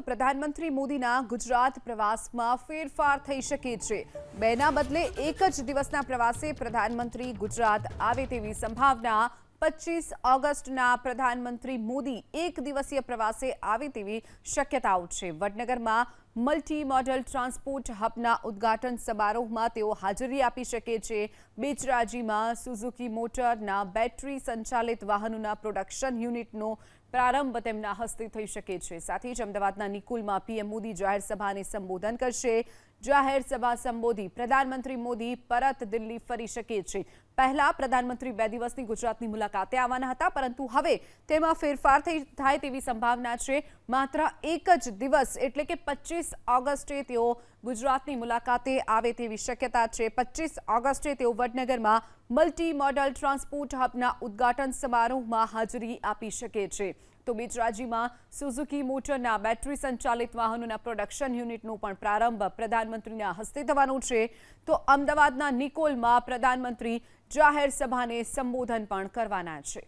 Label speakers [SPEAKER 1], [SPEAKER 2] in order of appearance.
[SPEAKER 1] તો પ્રધાનમંત્રી મોદીના ગુજરાત પ્રવાસમાં ફેરફાર થઈ શકે છે. બેના બદલે એક જ દિવસના પ્રવાસે પ્રધાનમંત્રી ગુજરાત આવે તેવી સંભાવના પચીસ ઓગસ્ટના પ્રધાનમંત્રી મોદી એક દિવસીય પ્રવાસે આવે તેવી શક્યતાઓ છે. વડનગરમાં મલ્ટી મોડલ ટ્રાન્સપોર્ટ હબના ઉદ્ઘાટન સમારોહમાં તેઓ હાજરી આપી શકે છે. બેચરાજીમાં સુઝુકી મોટરના બેટરી સંચાલિત વાહનોના પ્રોડક્શન યુનિટનો પ્રારંભ તેમના હસ્તે થઈ શકે છે. સાથે જ અમદાવાદના નિકુલમાં પીએમ મોદી જાહેર સભાને સંબોધન કરશે. જાહેર સભા સંબોધી પ્રધાનમંત્રી મોદી પરત દિલ્હી ફરી શકે છે. પહેલા પ્રધાનમંત્રી બે દિવસની ગુજરાતની મુલાકાતે આવવાના હતા, પરંતુ હવે તેમાં ફેરફાર થઈ થાય તેવી સંભાવના છે. માત્ર એક જ દિવસ એટલે કે પચીસ ઓગસ્ટે તેઓ ગુજરાતની મુલાકાતે આવે તેવી શક્યતા છે. પચીસ ઓગસ્ટે તેઓ વડનગરમાં મલ્ટી મોડલ ટ્રાન્સપોર્ટ હબના ઉદ્ઘાટન સમારોહમાં હાજરી આપી શકે છે. તો બીજરાજીમાં સુઝુકી મોટરના બેટરી સંચાલિત વાહનોના પ્રોડક્શન યુનિટનો પણ પ્રારંભ પ્રધાનમંત્રીના હસ્તે થવાનો છે. તો અમદાવાદના નિકોલમાં પ્રધાનમંત્રી જાહેર સભાને સંબોધન પણ કરવાના છે.